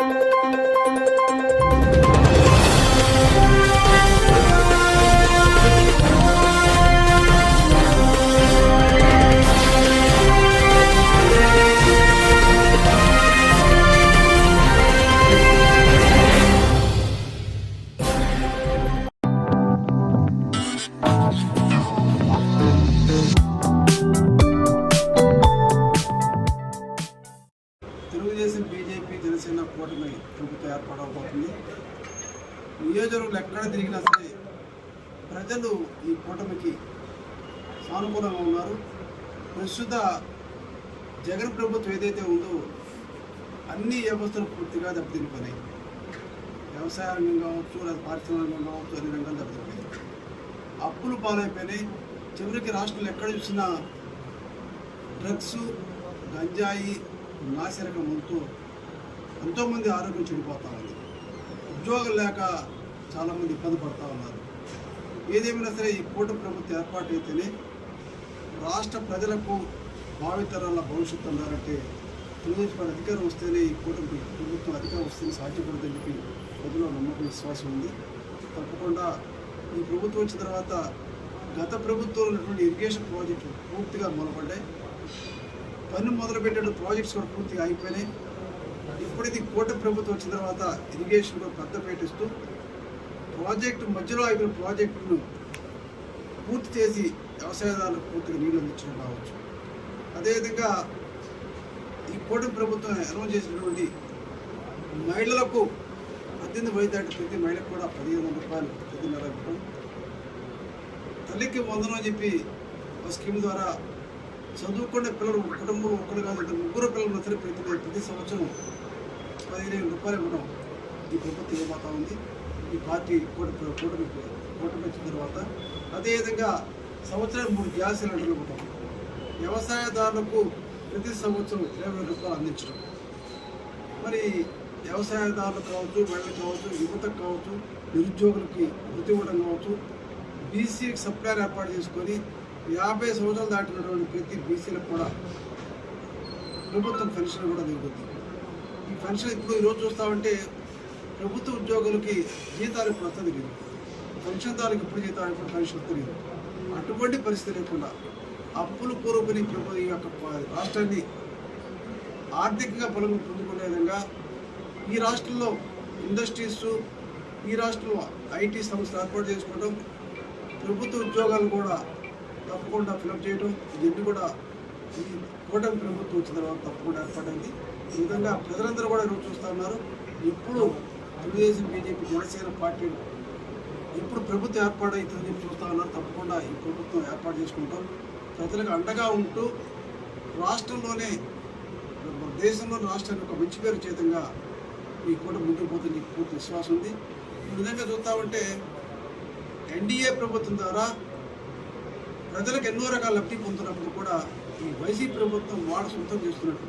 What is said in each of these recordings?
తెలుగుదేశం నియోజకవర్గంలో ఎక్కడ తిరిగినా సరే ప్రజలు ఈ కూటమికి సానుకూలంగా ఉన్నారు. ప్రస్తుత జగన్ ప్రభుత్వం ఏదైతే ఉందో అన్ని వ్యవస్థలు పూర్తిగా దెబ్బతినిపోయినాయి. వ్యవసాయ రంగం కావచ్చు లేదా పారిశ్రామిక రంగం కావచ్చు అన్ని రంగాలు దెబ్బతినిపోయినాయి. అప్పులు పాలైపోయినాయి. చివరికి రాష్ట్రంలో ఎక్కడ చూసినా డ్రగ్స్ గంజాయి నాసిరకం ఉంటూ ఎంతోమంది ఆరోగ్యం చెడిపోతా ఉంది. ఉద్యోగం లేక చాలామంది ఇబ్బంది పడుతూ ఉన్నారు. ఏదేమైనా సరే ఈ కూట ప్రభుత్వం ఏర్పాటైతేనే రాష్ట్ర ప్రజలకు భావితరాల భవిష్యత్తు ఉండాలంటే తెలుగుదేశం అధికారం వస్తేనే ఈ కూటమి ప్రభుత్వం అధికారం వస్తేనే సాధ్యపడుతుందని చెప్పి ప్రజల్లో నమ్మకం విశ్వాసం ఉంది. తప్పకుండా ఈ ప్రభుత్వం వచ్చిన తర్వాత గత ప్రభుత్వంలో ఉన్నటువంటి ఇరిగేషన్ ప్రాజెక్టులు పూర్తిగా మొదలుపడ్డాయి పన్ను మొదలుపెట్టిన ప్రాజెక్ట్స్ కూడా పూర్తిగా అయిపోయినాయి ఇప్పుడు ఇది కోట ప్రభుత్వం వచ్చిన తర్వాత ఇరిగేషన్లో పెద్ద పెట్టిస్తూ ప్రాజెక్టు మధ్యలో ఆగిన ప్రాజెక్టును పూర్తి చేసి వ్యవసాయదారులకు పూర్తిగా నీళ్ళు అందించడం కావచ్చు. అదేవిధంగా ఈ కోట ప్రభుత్వం అనౌన్స్ చేసినటువంటి మహిళలకు పద్దెనిమిది వయసు దాటి ప్రతి మహిళకు కూడా పదిహేను వందల రూపాయలు ప్రతి నెల ఇవ్వడం తల్లికి వందనం అని చెప్పి ఒక స్కీమ్ ద్వారా చదువుకునే పిల్లలు కుటుంబంలో ఒక్కరు కాదు ముగ్గురు పిల్లలు సరే ప్రతి ప్రతి సంవత్సరం పదిహేను రూపాయలు ఇవ్వడం ఈ ప్రభుత్వం ఇవ్వబోతా ఉంది. ఈ పార్టీ కూటమి కూటమి కూటమి వచ్చిన తర్వాత అదేవిధంగా సంవత్సరానికి మూడు గ్యాస్ సిలిండర్లు ఇవ్వడం వ్యవసాయదారులకు ప్రతి సంవత్సరం ఇరవై రూపాయలు అందించడం. మరి వ్యవసాయదారులకు కావచ్చు మహిళలకు కావచ్చు యువతకు కావచ్చు నిరుద్యోగులకి వృత్తి ఇవ్వడం కావచ్చు బీసీకి సప్లైర్ ఏర్పాటు చేసుకొని యాభై సంవత్సరాలు దాటినటువంటి ప్రతి బీసీలకు కూడా ప్రభుత్వం పెన్షన్ కూడా దిగుతుంది ఈ పెన్షన్ ఇప్పుడు ఈరోజు చూస్తామంటే ప్రభుత్వ ఉద్యోగులకి జీతాలు ఇప్పుడు తెలియదు పెన్షన్దారులకు ఇప్పుడు జీతాలు ఇప్పుడు పెన్షన్ తెలియదు అటువంటి పరిస్థితి లేకుండా అప్పులు పూర్వకుని ప్రభు యొక్క రాష్ట్రాన్ని ఆర్థికంగా బలం పొందుకునే విధంగా ఈ రాష్ట్రంలో ఇండస్ట్రీస్ ఈ రాష్ట్రంలో ఐటీ సంస్థలు ఏర్పాటు చేసుకోవడం ప్రభుత్వ ఉద్యోగాలు కూడా తప్పకుండా ఫిలప్ చేయడం ఇవన్నీ కూడా ఈ కూటమి ప్రభుత్వం వచ్చిన తర్వాత తప్పకుండా ఏర్పడింది. ఈ విధంగా ప్రజలందరూ కూడా ఈరోజు చూస్తూ ఉన్నారు. ఇప్పుడు తెలుగుదేశం బీజేపీ జనసేన పార్టీలు ఇప్పుడు ప్రభుత్వం ఏర్పాటు చెప్పి చూస్తూ ఉన్నారు. తప్పకుండా ఈ ప్రభుత్వం ఏర్పాటు చేసుకుంటాం. ప్రజలకు అండగా ఉంటూ రాష్ట్రంలోనే దేశంలో రాష్ట్రానికి ఒక మంచి పేరు చేతంగా ఈ కూటమి ముందుకు పోతుంది నీకు పూర్తి విశ్వాసం ఉంది. ఈ విధంగా చూస్తా ఉంటే ఎన్డీఏ ప్రభుత్వం ద్వారా ప్రజలకు ఎన్నో రకాల లబ్ధి పొందుతున్నప్పుడు కూడా ఈ వైసీపీ ప్రభుత్వం వాడు సొంతం చేస్తున్నట్టు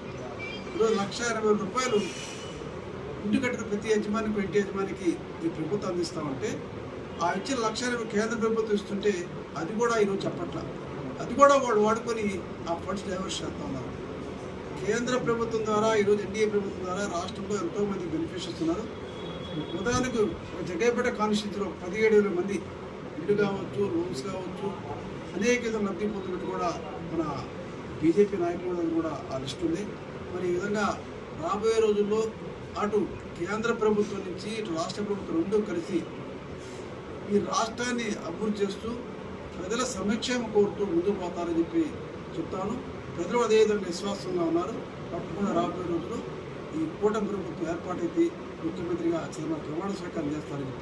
ఈరోజు లక్ష ఇరవై రూపాయలు ఇంటి కట్టిన ప్రతి యజమానికి ఇంటి యజమానికి ఈ ప్రభుత్వం అందిస్తా ఉంటే ఆ ఇచ్చిన లక్ష ఇరవై కేంద్ర ప్రభుత్వం ఇస్తుంటే అది కూడా ఈరోజు చెప్పట్ల. అది కూడా వాళ్ళు వాడుకొని ఆ ఫండ్స్ డైవర్ట్ చేస్తా ఉన్నారు. కేంద్ర ప్రభుత్వం ద్వారా ఈరోజు ఎన్డీఏ ప్రభుత్వం ద్వారా రాష్ట్రంలో ఎంతో మంది బెనిఫిట్స్ ఇస్తున్నారు ఉదాహరణకు జగేపేట కాన్స్టిట్యూన్సీలో పదిహేడు వేల మంది ఇల్లు కావచ్చు లోన్స్ కావచ్చు అనేక విధంగా లబ్ధిపోతున్నట్టు కూడా మన బీజేపీ నాయకుల కూడా ఆ లిస్ట్ ఉంది. మరి ఈ విధంగా రాబోయే రోజుల్లో అటు కేంద్ర ప్రభుత్వం నుంచి ఇటు రాష్ట్ర ప్రభుత్వం రెండూ కలిసి ఈ రాష్ట్రాన్ని అభివృద్ధి చేస్తూ ప్రజల సంక్షేమం కోరుతూ ముందుకు పోతారని చెప్పి చెప్తాను. ప్రజలు అదే విధంగా విశ్వాసంగా ఉన్నారు. తప్పకుండా రాబోయే రోజుల్లో ఈ కూటమి ప్రభుత్వం ఏర్పాటైతే ముఖ్యమంత్రిగా చంద్రబాబు ప్రమాణ స్వీకారం చేస్తారని చెప్పి